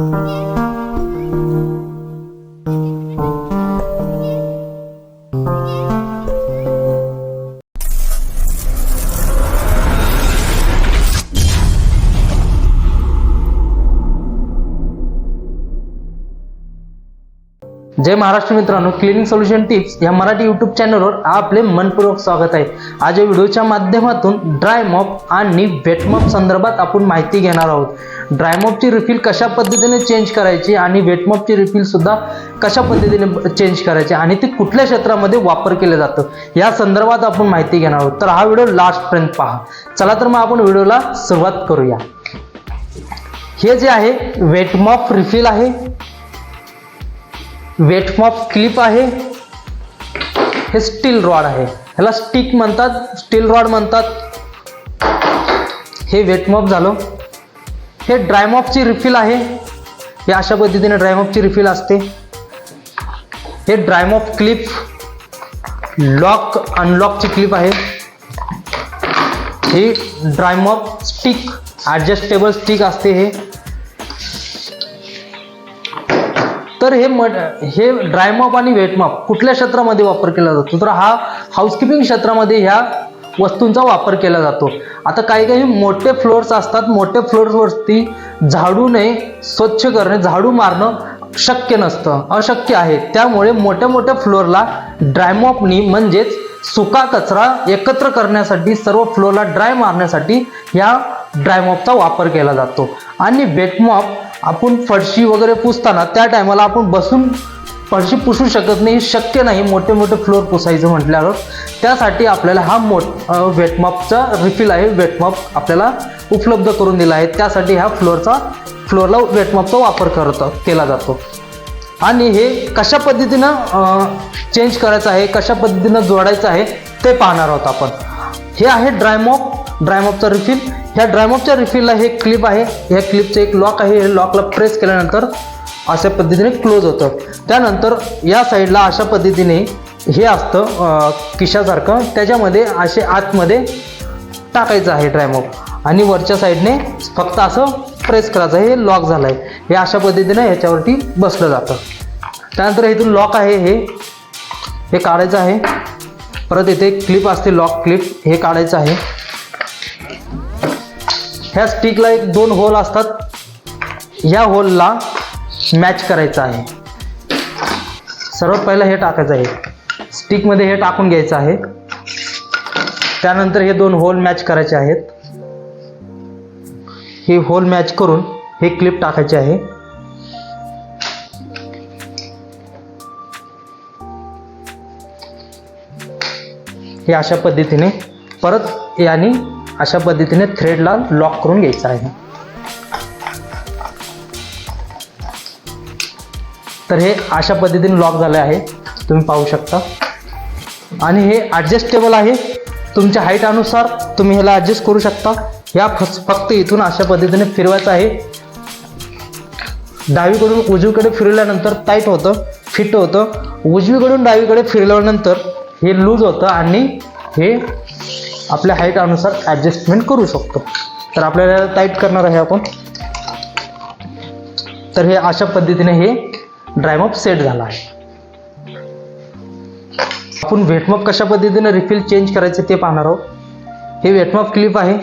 Yeah. जय महाराष्ट्र मित्रांनो clinic solution tips या Marathi YouTube चॅनलवर आपले मनपूर्वक स्वागत आहे. आज या व्हिडिओच्या माध्यमातून ड्राय मॉप आणि वेट मॉप संदर्भात आपण माहिती घेणार आहोत. ड्राय मॉपची रिफिल कशा पद्धतीने चेंज करायची आणि वेट मॉपची रिफिल सुद्धा कशा पद्धतीने चेंज करायची आणि ते कुठल्या क्षेत्रामध्ये वापर केलं जातं या संदर्भात आपण माहिती घेणार आहोत. तर हा व्हिडिओ लास्टपर्यंत पहा. चला तर मग आपण व्हिडिओला सुरुवात करूया. हे जे आहे वेट मॉप रिफिल आहे वेटमॉप क्लिप आहे. हे स्टील रॉड आहे. ह्याला स्टिक म्हणतात स्टील रॉड म्हणतात. हे वेटमॉप झालं. हे ड्रायमॉपची रिफिल आहे. हे अशा पद्धतीने ड्रायमॉपची रिफिल असते. हे ड्रायमॉप क्लिप लॉक अनलॉकची क्लिप आहे. ही dry mop stick adjustable stick असते हे. तर हे मट हे ड्रायमॉप आणि वेटमॉप कुठल्या क्षेत्रामध्ये वापर केला जातो? तर हा हाऊसकीपिंग क्षेत्रामध्ये ह्या वस्तूंचा वापर केला जातो. आता काही काही मोठे फ्लोअर्स असतात. मोठे फ्लोअर्सवरती झाडूने स्वच्छ करणे झाडू मारणं शक्य नसतं. अशक्य आहे. त्यामुळे मोठ्या मोठ्या फ्लोअरला ड्रायमॉपनी म्हणजेच सुका कचरा एकत्र करण्यासाठी सर्व फ्लोअरला ड्राय मारण्यासाठी ह्या ड्रायमॉपचा वापर केला जातो. आणि वेटमॉप आपण फरशी वगैरे पुसताना त्या टायमाला आपण बसून फरशी पुसू शकत नाही शक्य नाही मोठे मोठे फ्लोअर पुसायचं म्हटल्यावर. त्यासाठी आपल्याला हा मोठ वेटमॉपचा रिफिल आहे वेटमॉप आपल्याला उपलब्ध करून दिला आहे. त्यासाठी ह्या फ्लोअरचा फ्लोअरला वेटमॉपचा वापर करत केला जातो. आणि हे कशा पद्धतीनं चेंज करायचं आहे कशा पद्धतीनं जोडायचं आहे ते पाहणार आहोत आपण. हे आहे ड्रायमॉप ड्रायमॉपचा रिफिल ह्या ड्रायमॉपच्या रिफिलला हे क्लिप आहे. ह्या क्लिपचं एक लॉक आहे. हे लॉकला प्रेस केल्यानंतर अशा पद्धतीने क्लोज होतं. त्यानंतर या साईडला अशा पद्धतीने हे असतं किशासारखं त्याच्यामध्ये असे आतमध्ये टाकायचं आहे ड्रायमॉप आणि वरच्या साईडने फक्त असं प्रेस करायचं. आहे हे लॉक झालं आहे हे अशा पद्धतीने ह्याच्यावरती बसलं जातं. त्यानंतर इथून लॉक आहे हे. हे काढायचं आहे. परत इथे क्लिप असते लॉक क्लिप हे काढायचं आहे. ह्या स्टिकला एक दोन होल असतात. ह्या होलला मॅच करायचं आहे. सर्वात पहिलं हे टाकायचं आहे. स्टिकमध्ये हे टाकून घ्यायचं आहे. त्यानंतर हे दोन होल मॅच करायचे आहेत. हे होल मॅच करून हे क्लिप टाकायचे आहे. हे अशा पद्धतीने परत याने अशा पद्धतीने थ्रेडला लॉक करून घ्यायचं आहे. तर हे अशा पद्धतीने लॉक झाले आहे. तुम्ही पाहू शकता. आणि हे ॲडजस्टेबल आहे. तुमच्या हाईटानुसार तुम्ही ह्याला ॲडजस्ट करू शकता. या फस- फक्त इथून अशा पद्धतीने फिरवायचं आहे. डावीकडून उजवीकडे फिरवल्यानंतर टाईट होतं फिट होतं. उजवीकडून डावीकडे फिरवल्यानंतर हे लूज होतं आणि हे आपल्या हाईटअनुसार ॲडजस्टमेंट करू शकतो. तर आपल्याला टाईट करणार आहे आपण. तर हे अशा पद्धतीने हे ड्रायमप सेट झाला आहे. आपण वेटमप कशा पद्धतीने रिफिल चेंज करायचे ते पाहणार आहोत. हे वेटमप क्लिप आहे.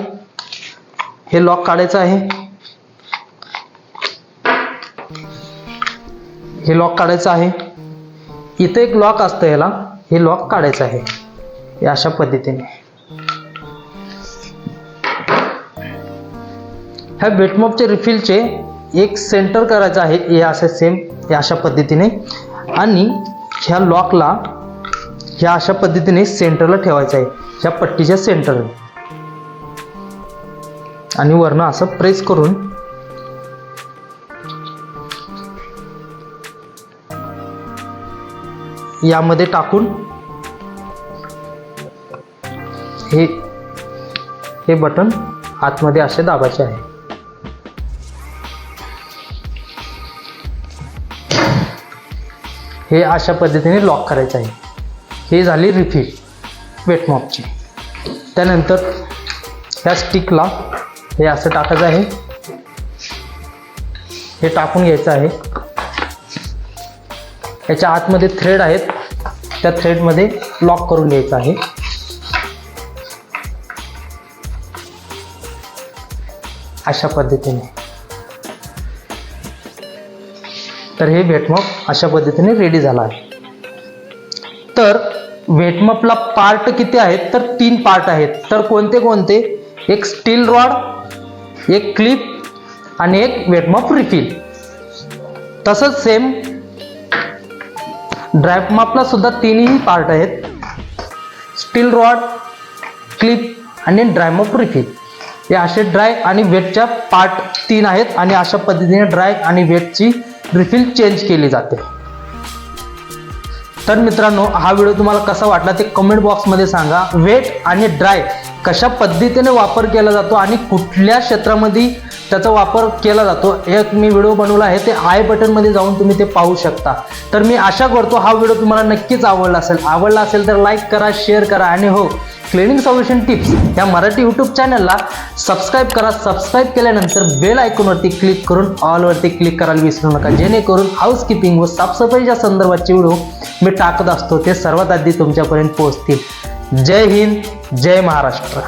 हे लॉक काढायचं आहे. हे लॉक काढायचं आहे. इथे एक लॉक असतं याला. हे लॉक काढायचं आहे. हे अशा पद्धतीने. ह्या बेटमॉपचे रिफिलचे एक सेंटर करायचं आहे. हे असं सेम हे अशा पद्धतीने. आणि ह्या लॉकला ह्या अशा पद्धतीने सेंटरला ठेवायचं आहे. ह्या पट्टीच्या सेंटर आणि वरनं असं प्रेस करून यामध्ये टाकून हे हे बटन आतमध्ये असे दाबायचे आहे. हे अशा पद्धतीने लॉक करायचं आहे. हे झाली रिफिल वेटमॉपची त्यानंतर ह्या स्टिकला हे असं टाकायचं आहे. हे टाकून घ्यायचं आहे. याच्या आतमध्ये थ्रेड आहेत. त्या थ्रेडमध्ये लॉक करून घ्यायचं आहे. अशा पद्धतीने. तर हे वेटमप अशा पद्धतीने रेडी झालं आहे. तर वेटमपला पार्ट किती आहेत? तर तीन पार्ट आहेत. तर कोणते कोणते? एक स्टील रॉड एक क्लिप आणि एक वेटमप रिफिल तसंच सेम ड्रायमापला सुद्धा तीनही पार्ट आहेत. स्टील रॉड क्लिप आणि ड्रायमप रिफिल हे असे ड्राय आणि वेटच्या पार्ट तीन आहेत आणि अशा पद्धतीने ड्राय आणि वेटची रिफिल चेंज केली जाते. तर मित्रांनो हा व्हिडिओ तुम्हाला कसा वाटला ते कमेंट बॉक्समध्ये सांगा. वेट आणि ड्राय कशा पद्धतीने वापर केला जातो आणि कुठल्या क्षेत्रामध्ये त्याचा वापर केला जातो. एक मी व्हिडिओ बनवला आहे ते आय बटनमध्ये जाऊन तुम्ही ते पाहू शकता. तर मी आशा करतो हा व्हिडिओ तुम्हाला नक्कीच आवडला असेल. आवडला असेल तर लाईक करा शेअर करा आणि हो क्लिनिंग सोल्युशन टिप्स या मराठी यूट्यूब चॅनलला सबस्क्राईब करा. सबस्क्राईब केल्यानंतर बेल आयकॉनवरती क्लिक करून ऑलवरती क्लिक करायला विसरू नका. जेणेकरून हाऊसकीपिंग व साफसफाईच्या संदर्भाचे व्हिडिओ मी टाकत असतो ते सर्वात आधी तुमच्यापर्यंत पोहोचतील. जय हिंद जय महाराष्ट्र.